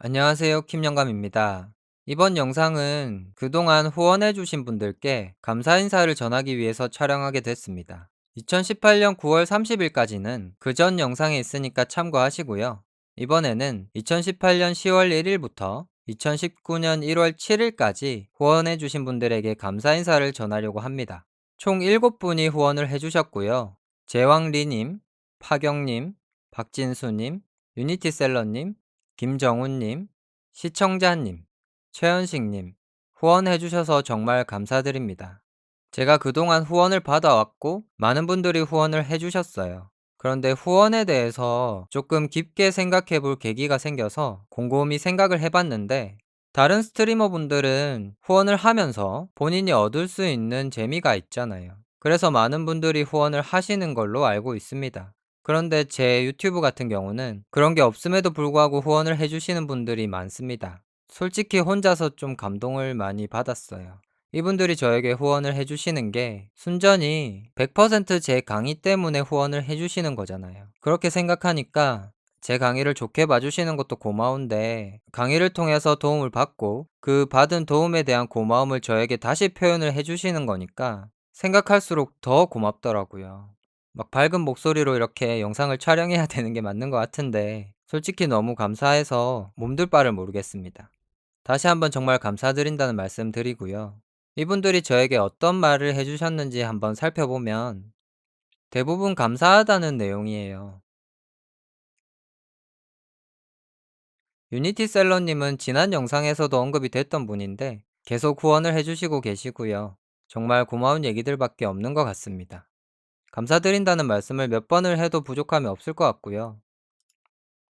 안녕하세요. 킴영감입니다. 이번 영상은 그동안 후원해주신 분들께 감사 인사를 전하기 위해서 촬영하게 됐습니다. 2018년 9월 30일까지는 그 전 영상에 있으니까 참고하시고요. 이번에는 2018년 10월 1일부터 2019년 1월 7일까지 후원해주신 분들에게 감사 인사를 전하려고 합니다. 총 7분이 후원을 해주셨고요. 제왕리님, 파경님, 박진수님, 유니티셀러님, 김정훈님, 시청자님, 최현식님, 후원해주셔서 정말 감사드립니다. 제가 그동안 후원을 받아왔고, 많은 분들이 후원을 해주셨어요. 그런데 후원에 대해서 조금 깊게 생각해 볼 계기가 생겨서 곰곰이 생각을 해봤는데, 다른 스트리머 분들은 후원을 하면서 본인이 얻을 수 있는 재미가 있잖아요. 그래서 많은 분들이 후원을 하시는 걸로 알고 있습니다. 그런데 제 유튜브 같은 경우는 그런 게 없음에도 불구하고 후원을 해주시는 분들이 많습니다. 솔직히 혼자서 좀 감동을 많이 받았어요. 이분들이 저에게 후원을 해주시는 게 순전히 100%제 강의 때문에 후원을 해주시는 거잖아요. 그렇게 생각하니까 제 강의를 좋게 봐주시는 것도 고마운데 강의를 통해서 도움을 받고 그 받은 도움에 대한 고마움을 저에게 다시 표현을 해주시는 거니까 생각할수록 더 고맙더라고요. 막 밝은 목소리로 이렇게 영상을 촬영해야 되는 게 맞는 것 같은데 솔직히 너무 감사해서 몸둘 바를 모르겠습니다. 다시 한번 정말 감사드린다는 말씀 드리고요. 이분들이 저에게 어떤 말을 해주셨는지 한번 살펴보면 대부분 감사하다는 내용이에요. 유니티 셀러님은 지난 영상에서도 언급이 됐던 분인데 계속 후원을 해주시고 계시고요. 정말 고마운 얘기들밖에 없는 것 같습니다. 감사드린다는 말씀을 몇 번을 해도 부족함이 없을 것 같고요.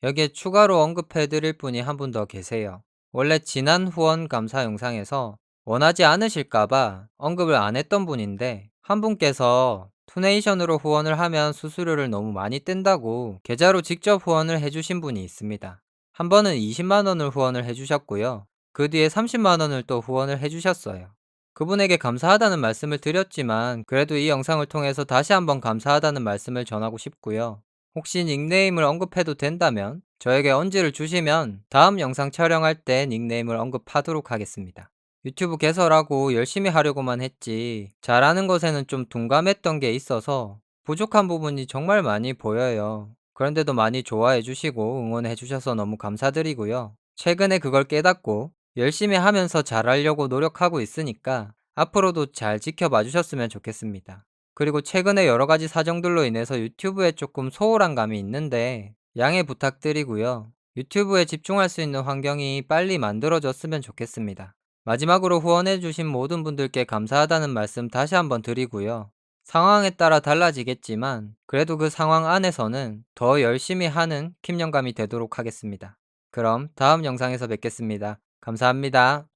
여기에 추가로 언급해 드릴 분이 한 분 더 계세요. 원래 지난 후원 감사 영상에서 원하지 않으실까봐 언급을 안 했던 분인데 한 분께서 투네이션으로 후원을 하면 수수료를 너무 많이 뗀다고 계좌로 직접 후원을 해주신 분이 있습니다. 한 번은 20만원을 후원을 해주셨고요. 그 뒤에 30만원을 또 후원을 해주셨어요. 그분에게 감사하다는 말씀을 드렸지만 그래도 이 영상을 통해서 다시 한번 감사하다는 말씀을 전하고 싶고요. 혹시 닉네임을 언급해도 된다면 저에게 언지를 주시면 다음 영상 촬영할 때 닉네임을 언급하도록 하겠습니다. 유튜브 개설하고 열심히 하려고만 했지 잘하는 것에는 좀 둔감했던 게 있어서 부족한 부분이 정말 많이 보여요. 그런데도 많이 좋아해 주시고 응원해 주셔서 너무 감사드리고요. 최근에 그걸 깨닫고 열심히 하면서 잘하려고 노력하고 있으니까 앞으로도 잘 지켜봐 주셨으면 좋겠습니다. 그리고 최근에 여러 가지 사정들로 인해서 유튜브에 조금 소홀한 감이 있는데 양해 부탁드리고요. 유튜브에 집중할 수 있는 환경이 빨리 만들어졌으면 좋겠습니다. 마지막으로 후원해주신 모든 분들께 감사하다는 말씀 다시 한번 드리고요. 상황에 따라 달라지겠지만 그래도 그 상황 안에서는 더 열심히 하는 킴영감이 되도록 하겠습니다. 그럼 다음 영상에서 뵙겠습니다. 감사합니다.